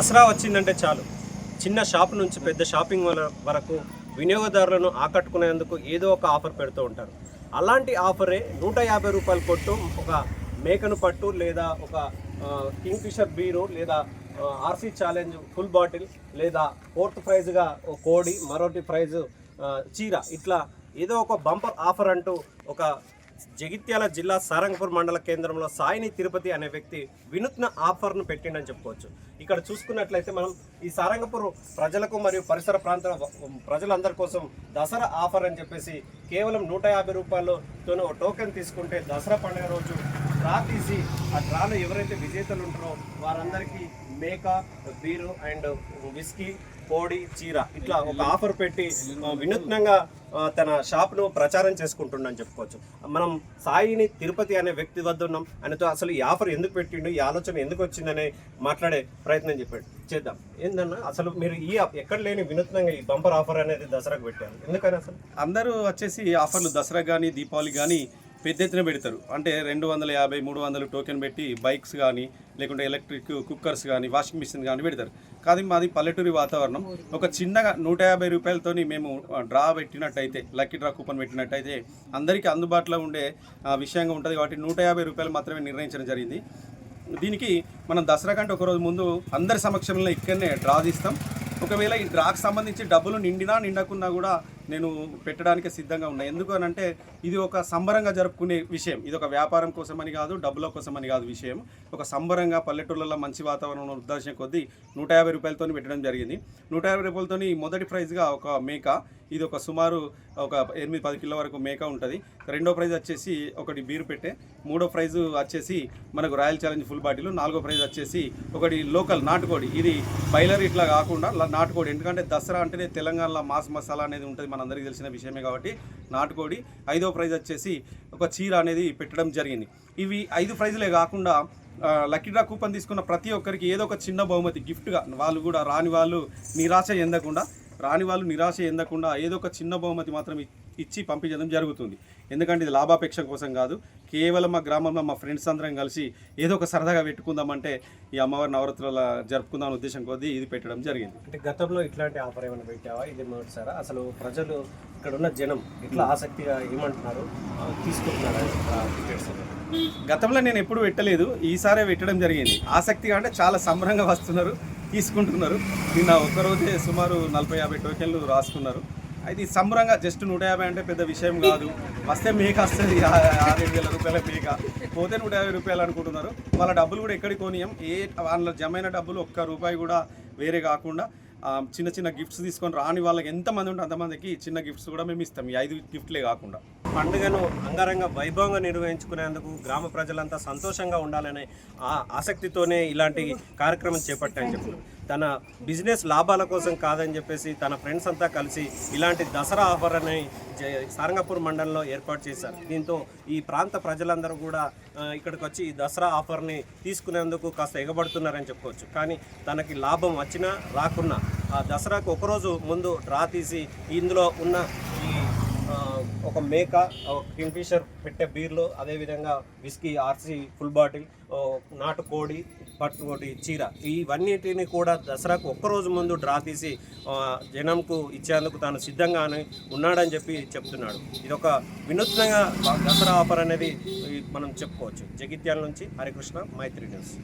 దసరా వచ్చిందంటే చాలు. చిన్న షాప్ నుంచి పెద్ద షాపింగ్ వరకు వినియోగదారులను ఆకట్టుకునేందుకు ఏదో ఒక ఆఫర్ పెడుతూ ఉంటారు. అలాంటి ఆఫరే నూట యాభై రూపాయలు కొట్టు ఒక మేకను పట్టు లేదా ఒక కింగ్ ఫిషర్ బీరు లేదా ఆర్సీ ఛాలెంజ్ ఫుల్ బాటిల్ లేదా ఫోర్త్ ప్రైజ్గా ఒక కోడి మరొకటి ప్రైజ్ చీర. ఇట్లా ఏదో ఒక బంపర్ ఆఫర్ అంటూ ఒక జగిత్యాల జిల్లా సారంగపూర్ మండల కేంద్రంలో సాయిని తిరుపతి అనే వ్యక్తి వినూత్న ఆఫర్ను పెట్టిండని చెప్పుకోవచ్చు. ఇక్కడ చూసుకున్నట్లయితే మనం ఈ సారంగపూర్ ప్రజలకు మరియు పరిసర ప్రాంత ప్రజలందరి కోసం దసరా ఆఫర్ అని చెప్పేసి కేవలం నూట యాభై రూపాయలతోనే ఒక టోకెన్ తీసుకుంటే దసరా పండుగ రోజు డ్రా తీసి ఆ డ్రాలో ఎవరైతే విజేతలు ఉంటారో వారందరికీ మేక బీరు అండ్ విస్కీ కోడి చీర ఇట్లా ఒక ఆఫర్ పెట్టి వినూత్నంగా తన షాప్ను ప్రచారం చేసుకుంటుండని చెప్పుకోవచ్చు. మనం సాయిని తిరుపతి అనే వ్యక్తి వద్ద ఉన్నాం. ఆయనతో అసలు ఈ ఆఫర్ ఎందుకు పెట్టిండు? ఈ ఆలోచన ఎందుకు వచ్చిందనే మాట్లాడే ప్రయత్నం చెప్పాడు. చేద్దాం. ఏందన్నా? అసలు మీరు ఈ ఎక్కడ లేని వినూత్నంగా ఈ బంపర్ ఆఫర్ అనేది దసరాకు పెట్టారు. ఎందుకని అసలు? అందరూ వచ్చేసి ఆఫర్లు దసరా కానీ దీపావళి కానీ పెద్ద ఎత్తున పెడతారు. అంటే రెండు వందల యాభై మూడు వందలు టోకెన్ పెట్టి బైక్స్ కానీ లేకుంటే ఎలక్ట్రిక్ కుక్కర్స్ కానీ వాషింగ్ మిషన్ కానీ పెడతారు. కానీ మాది పల్లెటూరి వాతావరణం. ఒక చిన్నగా నూట యాభై రూపాయలతోని మేము డ్రా పెట్టినట్టయితే లక్కీ డ్రా కూపన్ పెట్టినట్టయితే అందరికీ అందుబాటులో ఉండే విషయంగా ఉంటుంది కాబట్టి నూట యాభై రూపాయలు మాత్రమే నిర్ణయించడం జరిగింది. దీనికి మనం దసరా కంటే ఒక రోజు ముందు అందరి సమక్షంలో ఇక్కడనే డ్రా తీస్తాం. ఒకవేళ ఈ డ్రాకు సంబంధించి డబ్బులు నిండినా నిండకున్నా కూడా నేను పెట్టడానికి సిద్ధంగా ఉన్నా. ఎందుకు అని అంటే ఇది ఒక సంబరంగా జరుపుకునే విషయం. ఇది ఒక వ్యాపారం కోసమని కాదు డబ్బుల కోసమని కాదు విషయం. ఒక సంబరంగా పల్లెటూళ్ళలో మంచి వాతావరణం ఉద్దేశం కొద్దీ నూట యాభై రూపాయలతో పెట్టడం జరిగింది. నూట యాభై రూపాయలతో మొదటి ప్రైజ్గా ఒక మేక ఇది ఒక సుమారు ఒక ఎనిమిది పది కిలో వరకు మేక ఉంటుంది. రెండో ప్రైజ్ వచ్చేసి ఒకటి బీరు పెట్టే మూడో ప్రైజ్ వచ్చేసి మనకు రాయల్ ఛాలెంజ్ ఫుల్ బాటిల్ నాలుగో ప్రైజ్ వచ్చేసి ఒకటి లోకల్ నాటుకోడి. ఇది బయలర్ ఇట్లా కాకుండా నాటుకోడి. ఎందుకంటే దసరా అంటేనే తెలంగాణలో మాస్ మసాలా అనేది ఉంటుంది మనందరికీ తెలిసిన విషయమే కాబట్టి నాటుకోడి. ఐదో ప్రైజ్ వచ్చేసి ఒక చీర అనేది పెట్టడం జరిగింది. ఇవి ఐదు ప్రైజులే కాకుండా లక్కీ డ్రా కూపన్ తీసుకున్న ప్రతి ఒక్కరికి ఏదో ఒక చిన్న బహుమతి గిఫ్ట్గా వాళ్ళు కూడా రాని వాళ్ళు నిరాశ చెందకుండా రాని వాళ్ళు నిరాశ చెందకుండా ఏదో ఒక చిన్న బహుమతి మాత్రం ఇచ్చి పంపించడం జరుగుతుంది. ఎందుకంటే ఇది లాభాపేక్ష కోసం కాదు కేవలం మా గ్రామంలో మా ఫ్రెండ్స్ అందరం కలిసి ఏదో ఒక సరదాగా పెట్టుకుందామంటే ఈ అమ్మవారి నవరాత్రుల జరుపుకుందాం ఉద్దేశం కొద్దీ ఇది పెట్టడం జరిగింది. అంటే గతంలో ఇట్లాంటి ఆఫర్ ఏమైనా పెట్టావా? ఇది మొదటిసారా? అసలు ప్రజలు ఇక్కడ ఉన్న జనం ఇట్లా ఆసక్తిగా ఏమంటున్నారు? తీసుకుంటున్నారా టికెట్స్ గతంలో నేను ఎప్పుడు పెట్టలేదు ఈసారే పెట్టడం జరిగింది. ఆసక్తిగా అంటే చాలా సంబరంగా వస్తున్నారు. తీసుకుంటున్నారు. నిన్న ఒక్కరోజే సుమారు నలభై యాభై టోకెన్లు రాసుకున్నారు. అయితే సంబరంగా జస్ట్ నూట యాభై అంటే పెద్ద విషయం కాదు. వస్తే మేక వస్తుంది. ఆరేడు వేల రూపాయల మేక. పోతే నూట యాభై రూపాయలు అనుకుంటున్నారు. వాళ్ళ డబ్బులు కూడా ఎక్కడికి కొనియం? ఏ వాళ్ళ జమైన డబ్బులు ఒక్క రూపాయి కూడా వేరే కాకుండా చిన్న చిన్న గిఫ్ట్స్ తీసుకొని రాని వాళ్ళకి ఎంతమంది ఉంటే అంతమందికి చిన్న గిఫ్ట్స్ కూడా మేము ఇస్తాం. ఈ ఐదు గిఫ్ట్లే కాకుండా. పండుగను అంగరంగ వైభవంగా నిర్వహించుకునేందుకు గ్రామ ప్రజలంతా సంతోషంగా ఉండాలనే ఆ ఆసక్తితోనే ఇలాంటి కార్యక్రమం చేపట్టాయని చెప్పారు తన బిజినెస్ లాభాల కోసం కాదని చెప్పేసి తన ఫ్రెండ్స్ అంతా కలిసి ఇలాంటి దసరా ఆఫర్ అని సారంగపూర్ మండలంలో ఏర్పాటు చేశారు. దీంతో ఈ ప్రాంత ప్రజలందరూ కూడా ఇక్కడికి వచ్చి ఈ దసరా ఆఫర్ని తీసుకునేందుకు కాస్త ఎగబడుతున్నారని చెప్పుకోవచ్చు. కానీ తనకి లాభం వచ్చినా రాకున్నా ఆ దసరాకు ఒకరోజు ముందు డ్రా తీసి ఇందులో ఉన్న ఈ ఒక మేక ఒక కింగ్ఫిషర్ పెట్టే బీర్లు అదేవిధంగా విస్కీ ఆర్సీ ఫుల్ బాటిల్ నాటు కోడి పట్టుకోటి చీర. ఇవన్నిటిని కూడా దసరాకు ఒక్కరోజు ముందు డ్రా తీసి జనంకు ఇచ్చేందుకు తాను సిద్ధంగానే ఉన్నాడని చెప్పి చెప్తున్నాడు. ఇది ఒక వినూత్నంగా దసరా ఆఫర్ అనేది మనం చెప్పుకోవచ్చు. జగిత్యాల నుంచి హరికృష్ణ మైత్రి న్యూస్.